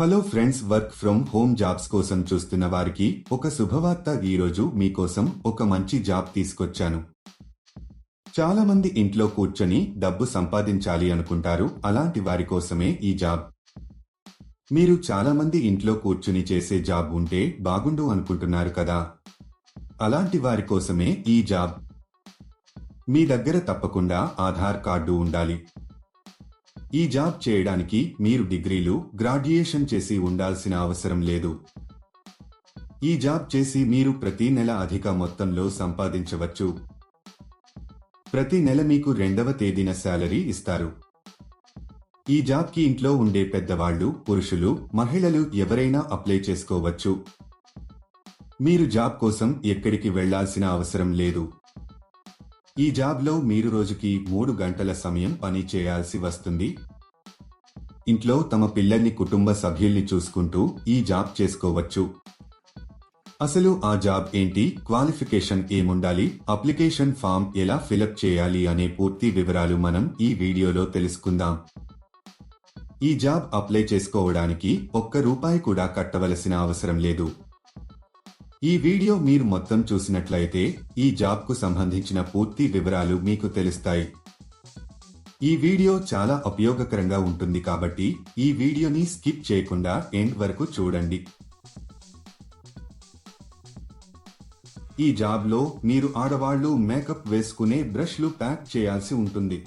Hello friends work from home jobs కోసం చూస్తున్న వారికి ఒక శుభవార్త ఈరోజు మీకోసం ఒక మంచి జాబ్ తీసుకొచ్చాను. చాలా మంది ఇంట్లో కూర్చొని డబ్బు సంపాదించాలి అనుకుంటారు అలాంటి వారి కోసమే ఈ జాబ్. మీరు చాలా మంది ఇంట్లో కూర్చుని చేసే జాబ్ ఉంటే బాగుండు అనుకుంటున్నారు కదా? అలాంటి వారి కోసమే ఈ జాబ్. మీ దగ్గర తప్పకుండా ఆధార్ కార్డు ఉండాలి. ఈ జాబ్ చేయడానికి మీరు డిగ్రీలు గ్రాడ్యుయేషన్ చేసి ఉండాల్సిన అవసరం లేదు. ఈ జాబ్ చేసి మీరు ప్రతి నెల అధిక మొత్తంలో సంపాదించవచ్చు. ప్రతి నెల మీకు రెండవ తేదీన శాలరీ ఇస్తారు. ఈ జాబ్కి ఇంట్లో ఉండే పెద్దవాళ్ళు పురుషులు మహిళలు ఎవరైనా అప్లై చేసుకోవచ్చు. మీరు జాబ్ కోసం ఎక్కడికి వెళ్ళాల్సిన అవసరం లేదు. ఈ జాబ్లో మీరు రోజుకి మూడు గంటల సమయం పని చేయాల్సి వస్తుంది. ఇంట్లో తమ పిల్లల్ని కుటుంబ సభ్యుల్ని చూసుకుంటూ ఈ జాబ్ చేసుకోవచ్చు. అసలు ఆ జాబ్ ఏంటి? క్వాలిఫికేషన్ ఏముండాలి? అప్లికేషన్ ఫామ్ ఎలా ఫిలప్ చేయాలి అనే పూర్తి వివరాలు మనం ఈ వీడియోలో తెలుసుకుందాం. ఈ జాబ్ అప్లై చేసుకోవడానికి ఒక్క రూపాయి కూడా కట్టవలసిన అవసరం లేదు. ఈ వీడియో మీరు మొత్తం చూసినట్లయితే ఈ జాబ్కు సంబంధించిన పూర్తి వివరాలు మీకు తెలుస్తాయి. ఈ వీడియో చాలా ఉపయోగకరంగా ఉంటుంది కాబట్టి ఈ వీడియోని స్కిప్ చేయకుండా ఎండ్ వరకు చూడండి. ఈ జాబ్లో మీరు ఆడవాళ్ళు మేకప్ వేసుకునే బ్రష్లు ప్యాక్ చేయాల్సి ఉంటుంది.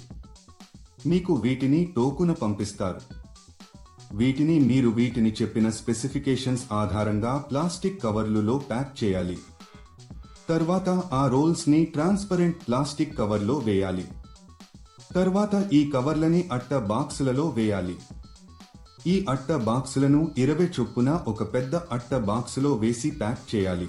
మీకు వీటిని టోకున పంపిస్తారు. వీటిని మీరు వీటిని చెప్పిన స్పెసిఫికేషన్స్ ఆధారంగా ప్లాస్టిక్ కవర్లులో ప్యాక్ చేయాలి. తర్వాత ఆ రోల్స్ని ట్రాన్స్పరెంట్ ప్లాస్టిక్ కవర్లో వేయాలి. తర్వాత ఈ కవర్లని అట్ట బాక్సులలో వేయాలి. ఈ అట్ట బాక్సులను ఇరవై చొప్పున ఒక పెద్ద అట్ట బాక్సులో వేసి ప్యాక్ చేయాలి.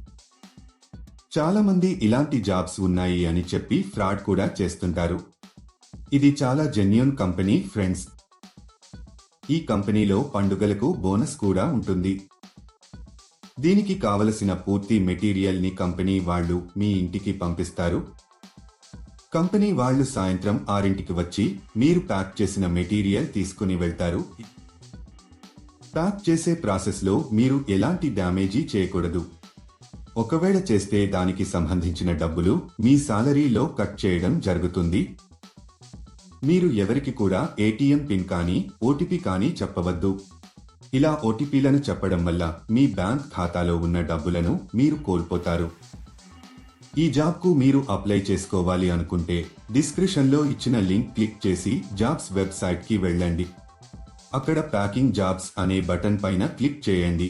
చాలా మంది ఇలాంటి జాబ్స్ ఉన్నాయి అని చెప్పి ఫ్రాడ్ కూడా చేస్తుంటారు. ఇది చాలా జెన్యున్ కంపెనీ ఫ్రెండ్స్. ఈ కంపెనీలో పండుగలకు బోనస్ కూడా ఉంటుంది. దీనికి కావలసిన పూర్తి మెటీరియల్ని కంపెనీ వాళ్ళు మీ ఇంటికి పంపిస్తారు. కంపెనీ వాళ్ళు సాయంత్రం ఆరింటికి వచ్చి మీరు ప్యాక్ చేసిన మెటీరియల్ తీసుకుని వెళ్తారు. ప్యాక్ చేసే ప్రాసెస్లో మీరు ఎలాంటి డ్యామేజీ చేయకూడదు. ఒకవేళ చేస్తే దానికి సంబంధించిన డబ్బులు మీ సాలరీలో కట్ చేయడం జరుగుతుంది. మీరు ఎవరికి కూడా ఏటీఎం పిన్ కానీ ఓటీపీ కానీ చెప్పవద్దు. ఇలా ఓటీపీలను చెప్పడం వల్ల మీ బ్యాంక్ ఖాతాలో ఉన్న డబ్బులను మీరు కోల్పోతారు. ఈ జాబ్కు మీరు అప్లై చేసుకోవాలి అనుకుంటే డిస్క్రిప్షన్లో ఇచ్చిన లింక్ క్లిక్ చేసి జాబ్స్ వెబ్సైట్కి వెళ్ళండి. అక్కడ ప్యాకింగ్ జాబ్స్ అనే బటన్ పైన క్లిక్ చేయండి.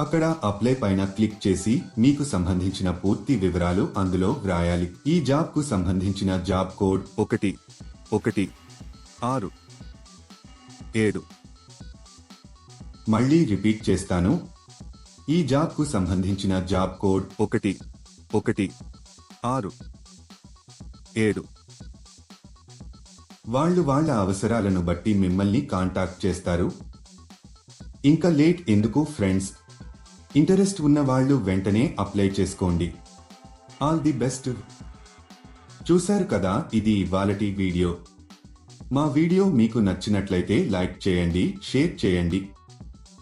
అక్కడ అప్లై పైన క్లిక్ చేసి మీకు సంబంధించిన పూర్తి వివరాలు అందులో వ్రాయాలి. ఈ జాబ్కు సంబంధించిన జాబ్ కోడ్ ఒకటి ఒకటి ఆరు ఏడు. మళ్ళీ రిపీట్ చేస్తాను. ఈ జాబ్కు సంబంధించిన జాబ్ కోడ్ ఒకటి ఒకటి ఆరు ఏడు. వాళ్ళు వాళ్ళ అవసరాలను బట్టి మిమ్మల్ని కాంటాక్ట్ చేస్తారు. ఇంకా లేట్ ఎందుకు ఫ్రెండ్స్? ఇంటరెస్ట్ ఉన్న వాళ్ళు వెంటనే అప్లై చేసుకోండి. All the best. చూశారు కదా ఇది ఇవాళటి వీడియో. మా వీడియో మీకు నచ్చినట్లయితే లైక్ చేయండి షేర్ చేయండి.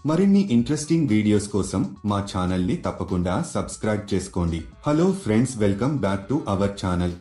మరిన్ని ఇంట్రెస్టింగ్ వీడియోస్ కోసం మా ఛానల్ని తప్పకుండా సబ్స్క్రైబ్ చేసుకోండి. Hello friends welcome back to our channel.